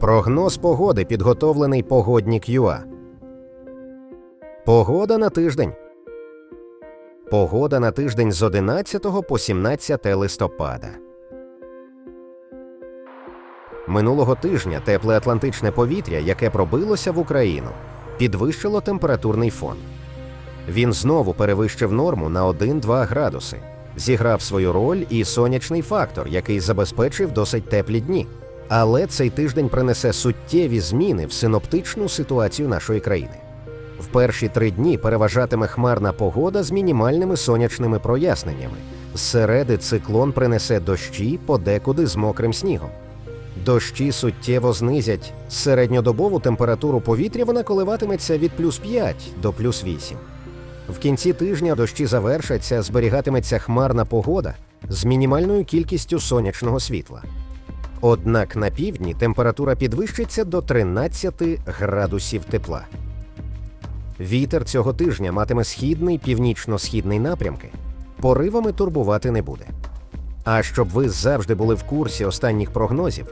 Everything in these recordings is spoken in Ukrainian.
Прогноз погоди підготовлений погоднік ЮА. Погода на тиждень. Погода на тиждень з 11 по 17 листопада. Минулого тижня тепле атлантичне повітря, яке пробилося в Україну, підвищило температурний фон. Він знову перевищив норму на 1-2 градуси. Зіграв свою роль і сонячний фактор, який забезпечив досить теплі дні. Але цей тиждень принесе суттєві зміни в синоптичну ситуацію нашої країни. В перші три дні переважатиме хмарна погода з мінімальними сонячними проясненнями. Зсереди циклон принесе дощі подекуди з мокрим снігом. Дощі суттєво знизять середньодобову температуру повітря вона коливатиметься від плюс 5 до плюс 8. В кінці тижня дощі завершаться, зберігатиметься хмарна погода з мінімальною кількістю сонячного світла. Однак на півдні температура підвищиться до 13 градусів тепла. Вітер цього тижня матиме східний північно-східний напрямки, поривами турбувати не буде. А щоб ви завжди були в курсі останніх прогнозів,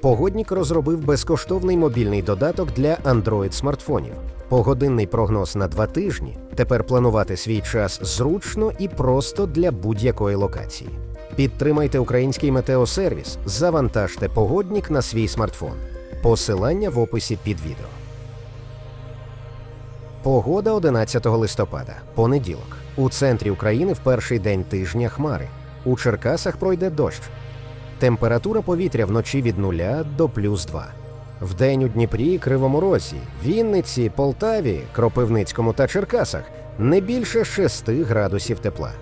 погоднік розробив безкоштовний мобільний додаток для Android смартфонів. Погодинний прогноз на два тижні. Тепер планувати свій час зручно і просто для будь-якої локації. Підтримайте український метеосервіс, завантажте погоднік на свій смартфон. Посилання в описі під відео. Погода 11 листопада, понеділок. У центрі України в перший день тижня хмари. У Черкасах пройде дощ. Температура повітря вночі від 0 до плюс 2. Вдень у Дніпрі, Кривому Розі, Вінниці, Полтаві, Кропивницькому та Черкасах не більше 6 градусів тепла.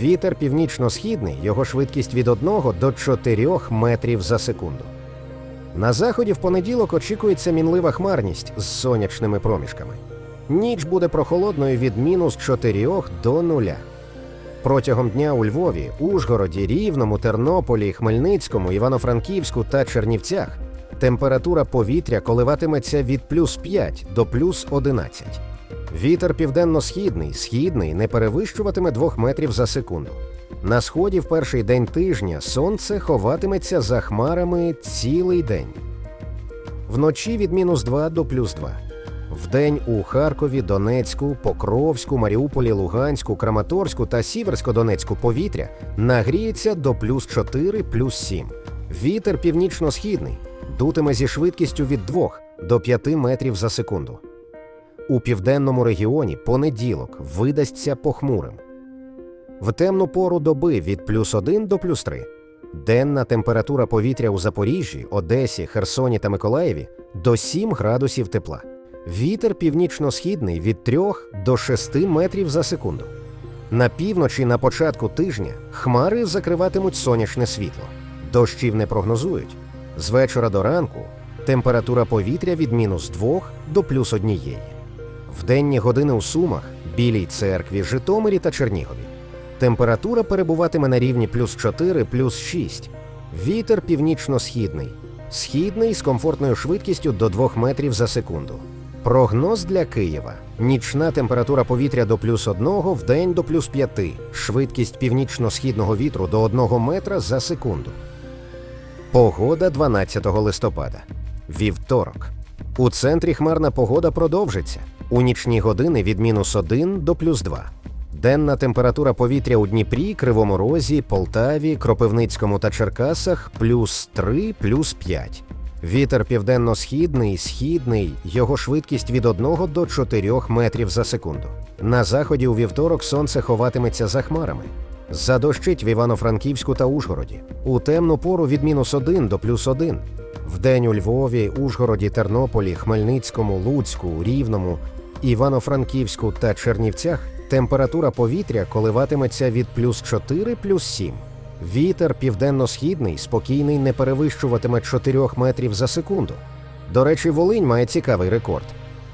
Вітер північно-східний, його швидкість від 1 до 4 метрів за секунду. На заході в понеділок очікується мінлива хмарність з сонячними проміжками. Ніч буде прохолодною від мінус 4 до 0. Протягом дня у Львові, Ужгороді, Рівному, Тернополі, Хмельницькому, Івано-Франківську та Чернівцях температура повітря коливатиметься від плюс 5 до плюс 11. Вітер південно-східний, східний не перевищуватиме 2 метрів за секунду. На сході в перший день тижня сонце ховатиметься за хмарами цілий день. Вночі від мінус 2 до плюс 2. Вдень у Харкові, Донецьку, Покровську, Маріуполі, Луганську, Краматорську та Сіверсько-Донецьку повітря нагріється до плюс 4, плюс 7. Вітер північно-східний дутиме зі швидкістю від 2 до 5 метрів за секунду. У південному регіоні понеділок видасться похмурим. В темну пору доби від плюс 1 до плюс 3. Денна температура повітря у Запоріжжі, Одесі, Херсоні та Миколаєві до 7 градусів тепла. Вітер північно-східний від 3 до 6 метрів за секунду. На півночі на початку тижня хмари закриватимуть сонячне світло. Дощів не прогнозують. З вечора до ранку температура повітря від мінус 2 до плюс 1. В денні години у Сумах, Білій церкві, Житомирі та Чернігові. Температура перебуватиме на рівні плюс 4, плюс 6. Вітер північно-східний. Східний з комфортною швидкістю до 2 метрів за секунду. Прогноз для Києва: нічна температура повітря до плюс 1, вдень до плюс 5, швидкість північно-східного вітру до 1 метра за секунду. Погода 12 листопада. Вівторок. У центрі хмарна погода продовжиться. У нічні години від мінус 1 до плюс 2. Денна температура повітря у Дніпрі, Кривому Розі, Полтаві, Кропивницькому та Черкасах плюс 3, плюс 5. Вітер південно-східний, східний, його швидкість від 1 до 4 метрів за секунду. На заході у вівторок сонце ховатиметься за хмарами. Задощить в Івано-Франківську та Ужгороді. У темну пору від мінус 1 до плюс 1. Вдень у Львові, Ужгороді, Тернополі, Хмельницькому, Луцьку, Рівному, Івано-Франківську та Чернівцях температура повітря коливатиметься від плюс 4 плюс 7. Вітер південно-східний спокійний не перевищуватиме 4 метрів за секунду. До речі, Волинь має цікавий рекорд.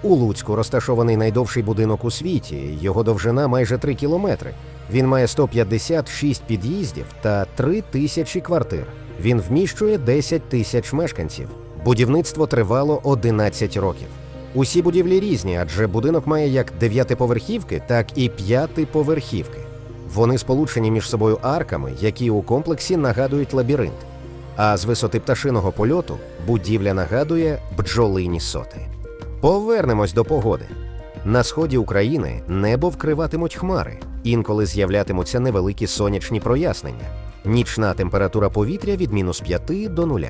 У Луцьку розташований найдовший будинок у світі. Його довжина майже 3 кілометри. Він має 156 під'їздів та 3 тисячі квартир. Він вміщує 10 тисяч мешканців. Будівництво тривало 11 років. Усі будівлі різні, адже будинок має як дев'ятиповерхівки, так і п'ятиповерхівки. Вони сполучені між собою арками, які у комплексі нагадують лабіринт. А з висоти пташиного польоту будівля нагадує бджолині соти. Повернемось до погоди. На сході України небо вкриватимуть хмари, інколи з'являтимуться невеликі сонячні прояснення. Нічна температура повітря від мінус 5 до 0.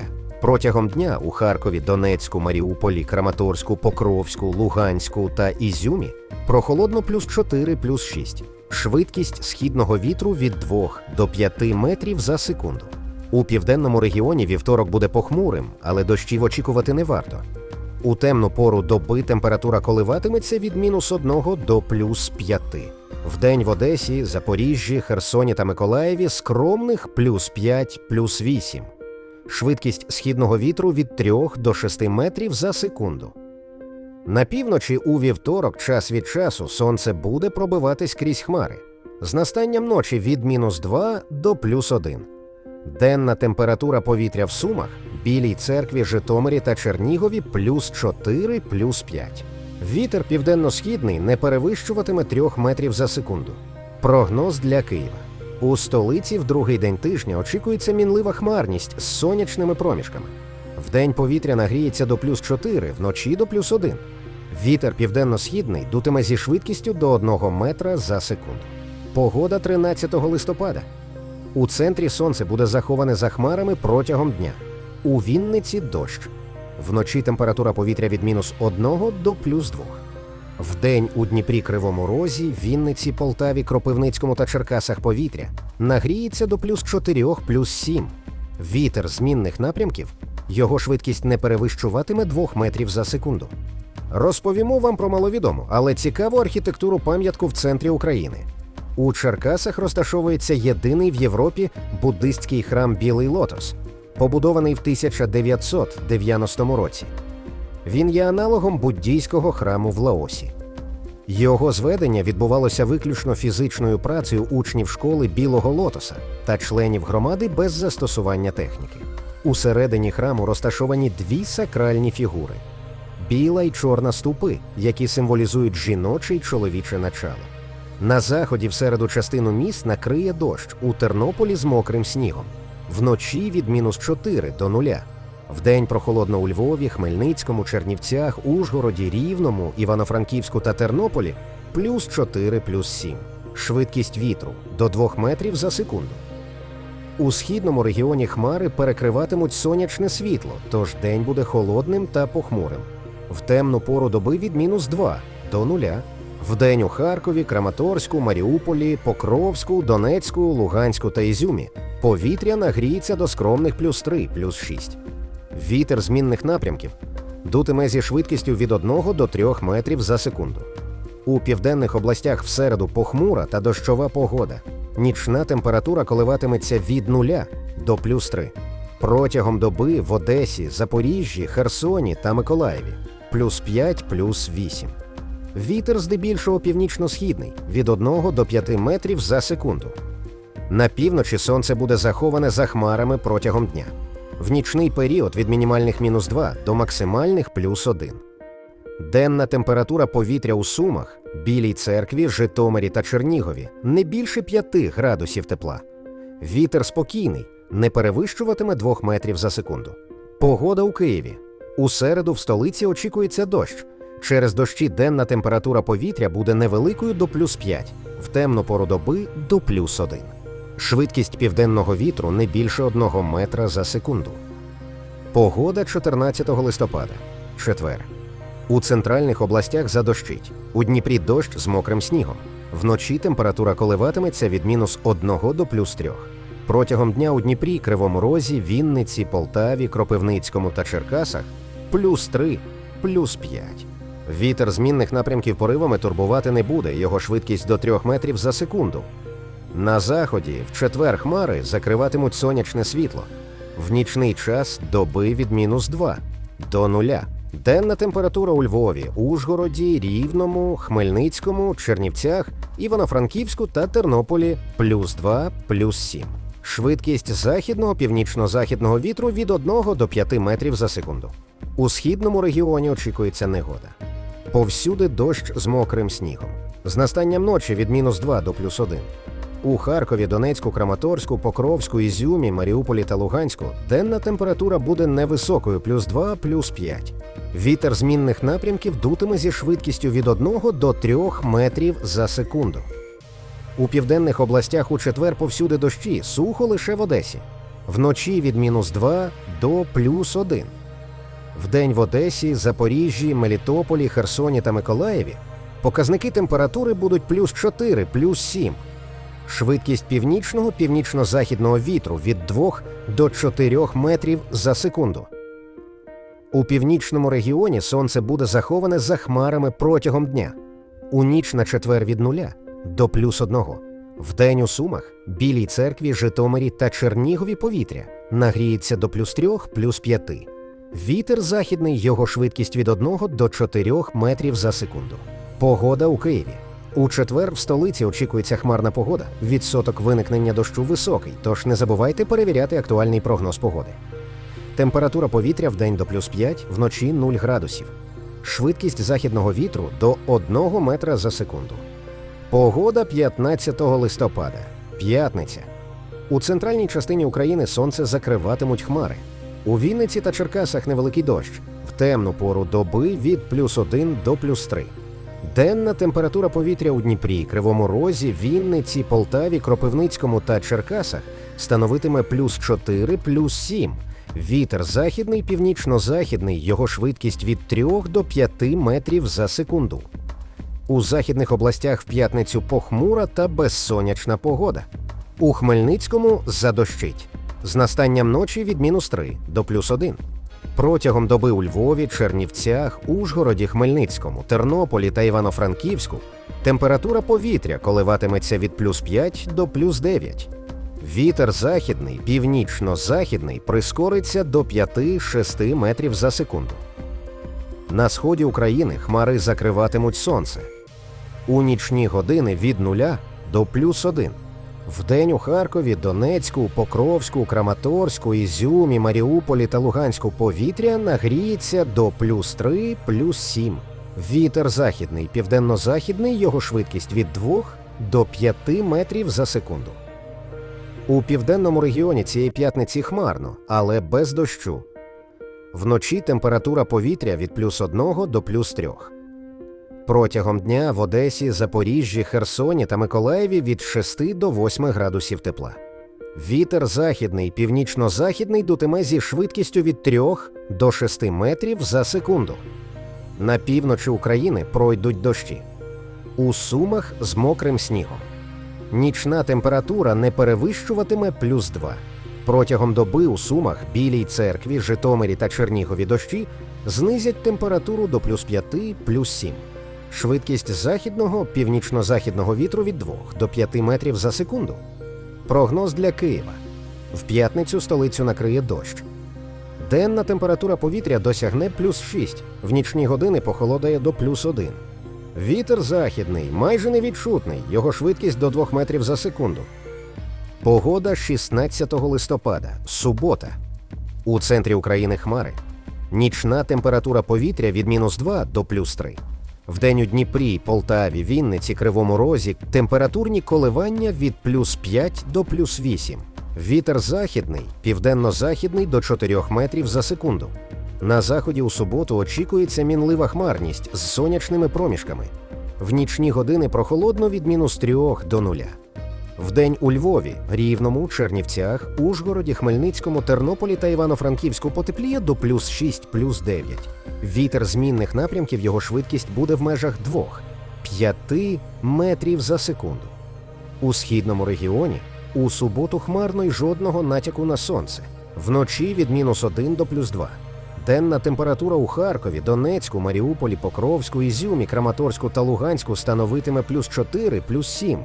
Протягом дня у Харкові, Донецьку, Маріуполі, Краматорську, Покровську, Луганську та Ізюмі прохолодно плюс 4 плюс 6. Швидкість східного вітру від 2 до 5 метрів за секунду. У південному регіоні вівторок буде похмурим, але дощів очікувати не варто. У темну пору доби температура коливатиметься від мінус 1 до плюс 5. Вдень в Одесі, Запоріжжі, Херсоні та Миколаєві скромних плюс 5, плюс 8. Швидкість східного вітру від 3 до 6 метрів за секунду. На півночі у вівторок час від часу сонце буде пробиватись крізь хмари. З настанням ночі від мінус 2 до плюс 1. Денна температура повітря в Сумах, Білій церкві, Житомирі та Чернігові плюс 4, плюс 5. Вітер південно-східний не перевищуватиме 3 метрів за секунду. Прогноз для Києва. У столиці в другий день тижня очікується мінлива хмарність з сонячними проміжками. Вдень повітря нагріється до плюс 4, вночі до плюс 1. Вітер південно-східний дутиме зі швидкістю до 1 метра за секунду. Погода 13 листопада. У центрі сонце буде заховане за хмарами протягом дня. У Вінниці дощ. Вночі температура повітря від мінус 1 до плюс 2. Вдень у Дніпрі Кривому Розі, Вінниці, Полтаві, Кропивницькому та Черкасах повітря нагріється до плюс 4, плюс 7. Вітер змінних напрямків, його швидкість не перевищуватиме 2 метрів за секунду. Розповімо вам про маловідому, але цікаву архітектуру пам'ятку в центрі України. У Черкасах розташовується єдиний в Європі буддистський храм Білий Лотос, побудований в 1990 році. Він є аналогом буддійського храму в Лаосі. Його зведення відбувалося виключно фізичною працею учнів школи Білого Лотоса та членів громади без застосування техніки. Усередині храму розташовані дві сакральні фігури біла й чорна ступи, які символізують жіноче й чоловіче начало. На заході в середу частину міст накриє дощ у Тернополі з мокрим снігом, вночі від мінус 4 до нуля. Вдень прохолодно у Львові, Хмельницькому, Чернівцях, Ужгороді, Рівному, Івано-Франківську та Тернополі плюс 4 плюс 7. Швидкість вітру до 2 метрів за секунду. У східному регіоні хмари перекриватимуть сонячне світло, тож день буде холодним та похмурим. В темну пору доби від мінус 2 до нуля. Вдень у Харкові, Краматорську, Маріуполі, Покровську, Донецьку, Луганську та Ізюмі повітря нагріється до скромних плюс 3, плюс 6. Вітер змінних напрямків дутиме зі швидкістю від 1 до 3 метрів за секунду. У південних областях в середу похмура та дощова погода. Нічна температура коливатиметься від 0 до плюс 3. Протягом доби в Одесі, Запоріжжі, Херсоні та Миколаєві плюс 5, плюс 8. Вітер здебільшого північно-східний від 1 до 5 метрів за секунду. На півночі сонце буде заховане за хмарами протягом дня. В нічний період від мінімальних мінус 2 до максимальних плюс 1. Денна температура повітря у Сумах, Білій церкві, Житомирі та Чернігові не більше 5 градусів тепла. Вітер спокійний, не перевищуватиме 2 метрів за секунду. Погода у Києві. У середу в столиці очікується дощ. Через дощі денна температура повітря буде невеликою до плюс 5, в темну пору доби до плюс 1. Швидкість південного вітру не більше 1 метра за секунду. Погода 14 листопада. Четвер. У центральних областях задощить. У Дніпрі дощ з мокрим снігом. Вночі температура коливатиметься від мінус 1 до плюс 3. Протягом дня у Дніпрі, Кривому Розі, Вінниці, Полтаві, Кропивницькому та Черкасах плюс 3, плюс 5. Вітер змінних напрямків поривами турбувати не буде, його швидкість до 3 метрів за секунду. На заході в четвер хмари закриватимуть сонячне світло. В нічний час доби від мінус 2 до нуля. Денна температура у Львові, Ужгороді, Рівному, Хмельницькому, Чернівцях, Івано-Франківську та Тернополі плюс 2, плюс 7. Швидкість західного північно-західного вітру від 1 до 5 метрів за секунду. У східному регіоні очікується негода. Повсюди дощ з мокрим снігом. З настанням ночі від мінус 2 до плюс 1. У Харкові, Донецьку, Краматорську, Покровську, Ізюмі, Маріуполі та Луганську денна температура буде невисокою плюс 2, плюс 5. Вітер змінних напрямків дутиме зі швидкістю від 1 до 3 метрів за секунду. У південних областях у четвер повсюди дощі, сухо лише в Одесі. Вночі від мінус 2 до плюс 1. Вдень в Одесі, Запоріжжі, Мелітополі, Херсоні та Миколаєві показники температури будуть плюс 4, плюс 7. Швидкість північного північно-західного вітру від 2 до 4 метрів за секунду. У північному регіоні сонце буде заховане за хмарами протягом дня. У ніч на четвер від нуля до плюс одного. Вдень у Сумах, Білій церкві, Житомирі та Чернігові повітря нагріється до плюс трьох, плюс п'яти. Вітер західний, його швидкість від 1 до 4 метрів за секунду. Погода у Києві. У четвер в столиці очікується хмарна погода. Відсоток виникнення дощу високий, тож не забувайте перевіряти актуальний прогноз погоди. Температура повітря в день до плюс 5, вночі 0 градусів. Швидкість західного вітру до 1 метра за секунду. Погода 15 листопада. П'ятниця. У центральній частині України сонце закриватимуть хмари. У Вінниці та Черкасах невеликий дощ. В темну пору доби від плюс 1 до плюс 3. Денна температура повітря у Дніпрі, Кривому Розі, Вінниці, Полтаві, Кропивницькому та Черкасах становитиме плюс 4, плюс 7. Вітер західний, північно-західний, його швидкість від 3 до 5 метрів за секунду. У західних областях в п'ятницю похмура та безсонячна погода. У Хмельницькому задощить. З настанням ночі від мінус 3 до плюс 1. Протягом доби у Львові, Чернівцях, Ужгороді, Хмельницькому, Тернополі та Івано-Франківську температура повітря коливатиметься від плюс 5 до плюс 9. Вітер західний, північно-західний прискориться до 5-6 метрів за секунду. На сході України хмари закриватимуть сонце. У нічні години від 0 до плюс 1. Вдень у Харкові, Донецьку, Покровську, Краматорську, Ізюмі, Маріуполі та Луганську повітря нагріється до плюс 3, плюс 7. Вітер західний, південно-західний, його швидкість від 2 до 5 метрів за секунду. У південному регіоні цієї п'ятниці хмарно, але без дощу. Вночі температура повітря від плюс 1 до плюс 3. Протягом дня в Одесі, Запоріжжі, Херсоні та Миколаєві від 6 до 8 градусів тепла. Вітер західний, північно-західний дутиме зі швидкістю від 3 до 6 метрів за секунду. На півночі України пройдуть дощі. У Сумах з мокрим снігом. Нічна температура не перевищуватиме плюс 2. Протягом доби у Сумах, Білій церкві, Житомирі та Чернігові дощі знизять температуру до плюс 5, плюс 7. Швидкість західного, північно-західного вітру від 2 до 5 метрів за секунду. Прогноз для Києва. В п'ятницю столицю накриє дощ. Денна температура повітря досягне плюс 6, в нічні години похолодає до плюс 1. Вітер західний, майже невідчутний, його швидкість до 2 метрів за секунду. Погода 16 листопада, субота. У центрі України хмари. Нічна температура повітря від мінус 2 до плюс 3. Вдень у Дніпрі, Полтаві, Вінниці, Кривому Розі температурні коливання від плюс 5 до плюс 8. Вітер західний, південно-західний до 4 метрів за секунду. На заході у суботу очікується мінлива хмарність з сонячними проміжками. В нічні години прохолодно від мінус 3 до 0. Вдень у Львові, Рівному, Чернівцях, Ужгороді, Хмельницькому, Тернополі та Івано-Франківську потепліє до плюс 6, плюс 9. Вітер змінних напрямків його швидкість буде в межах 2-5 метрів за секунду. У східному регіоні у суботу хмарно й жодного натяку на сонце. Вночі від мінус 1 до плюс 2. Денна температура у Харкові, Донецьку, Маріуполі, Покровську, Ізюмі, Краматорську та Луганську становитиме плюс 4, плюс 7.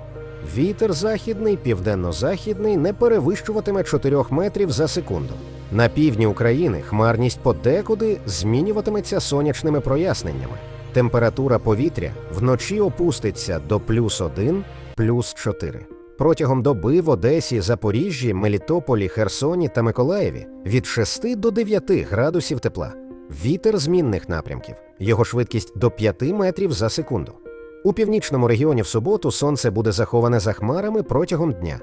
Вітер західний, південно-західний не перевищуватиме 4 метрів за секунду. На півдні України хмарність подекуди змінюватиметься сонячними проясненнями. Температура повітря вночі опуститься до плюс 1, плюс 4. Протягом доби в Одесі, Запоріжжі, Мелітополі, Херсоні та Миколаєві від 6 до 9 градусів тепла. Вітер змінних напрямків. Його швидкість до 5 метрів за секунду. У північному регіоні в суботу сонце буде заховане за хмарами протягом дня.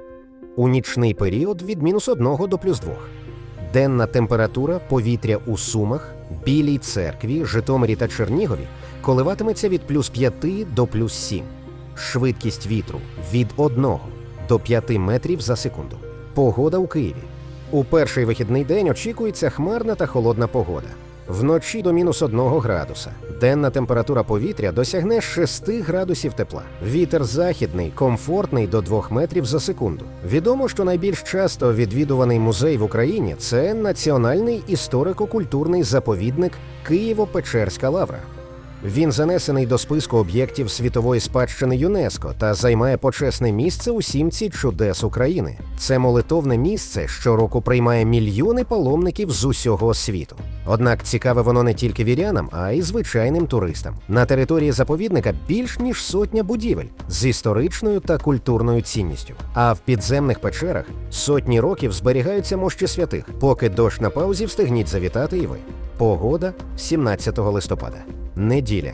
У нічний період від мінус 1 до плюс 2. Денна температура повітря у Сумах, Білій церкві, Житомирі та Чернігові коливатиметься від плюс 5 до плюс 7. Швидкість вітру від 1 до 5 метрів за секунду. Погода у Києві. У перший вихідний день очікується хмарна та холодна погода. Вночі до мінус 1 градуса. Денна температура повітря досягне 6 градусів тепла. Вітер західний, комфортний до 2 метрів за секунду. Відомо, що найбільш часто відвідуваний музей в Україні це Національний історико-культурний заповідник Києво-Печерська лавра. Він занесений до списку об'єктів світової спадщини ЮНЕСКО та займає почесне місце у сімці чудес України. Це молитовне місце щороку приймає мільйони паломників з усього світу. Однак цікаве воно не тільки вірянам, а й звичайним туристам. На території заповідника більш ніж сотня будівель з історичною та культурною цінністю. А в підземних печерах сотні років зберігаються мощі святих, поки дощ на паузі встигніть завітати і ви. Погода 17 листопада. Неділя.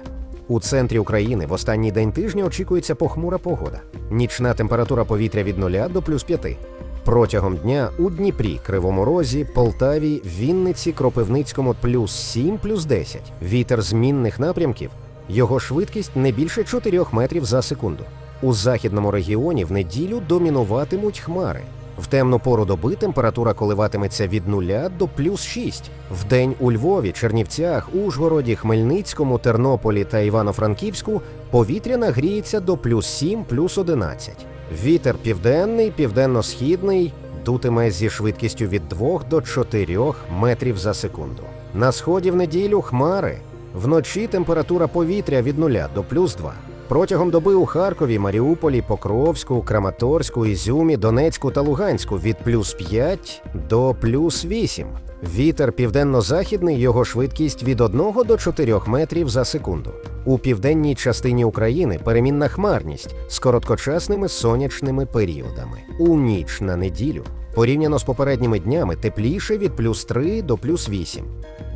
У центрі України в останній день тижня очікується похмура погода. Нічна температура повітря від 0 до плюс 5. Протягом дня у Дніпрі, Кривому Розі, Полтаві, Вінниці, Кропивницькому плюс 7, плюс 10. Вітер змінних напрямків. Його швидкість не більше 4 метрів за секунду. У західному регіоні в неділю домінуватимуть хмари. В темну пору доби температура коливатиметься від 0 до плюс 6. Вдень у Львові, Чернівцях, Ужгороді, Хмельницькому, Тернополі та Івано-Франківську повітря нагріється до плюс 7, плюс 11. Вітер південний, південно-східний дутиме зі швидкістю від 2 до 4 метрів за секунду. На сході в неділю хмари. Вночі температура повітря від 0 до плюс 2. Протягом доби у Харкові, Маріуполі, Покровську, Краматорську, Ізюмі, Донецьку та Луганську від плюс 5 до плюс 8. Вітер південно-західний, його швидкість від 1 до 4 метрів за секунду. У південній частині України перемінна хмарність з короткочасними сонячними періодами. У ніч на неділю порівняно з попередніми днями тепліше від плюс 3 до плюс 8.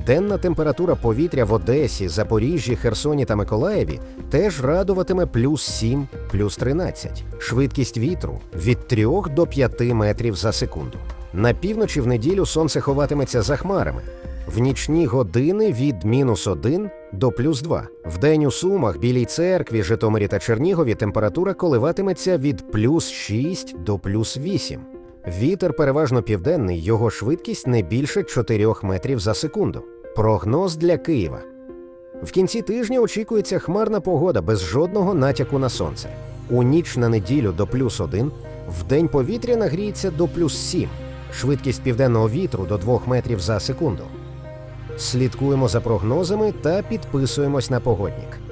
Денна температура повітря в Одесі, Запоріжжі, Херсоні та Миколаєві теж радуватиме плюс 7, плюс 13. Швидкість вітру від 3 до 5 метрів за секунду. На півночі в неділю сонце ховатиметься за хмарами. В нічні години від мінус 1 до плюс 2. Вдень у Сумах, Білій церкві, Житомирі та Чернігові температура коливатиметься від плюс 6 до плюс 8. Вітер переважно південний, його швидкість не більше 4 метрів за секунду. Прогноз для Києва. В кінці тижня очікується хмарна погода без жодного натяку на сонце. У ніч на неділю до плюс 1, день повітря нагріється до плюс 7, швидкість південного вітру до 2 метрів за секунду. Слідкуємо за прогнозами та підписуємось на погоднік.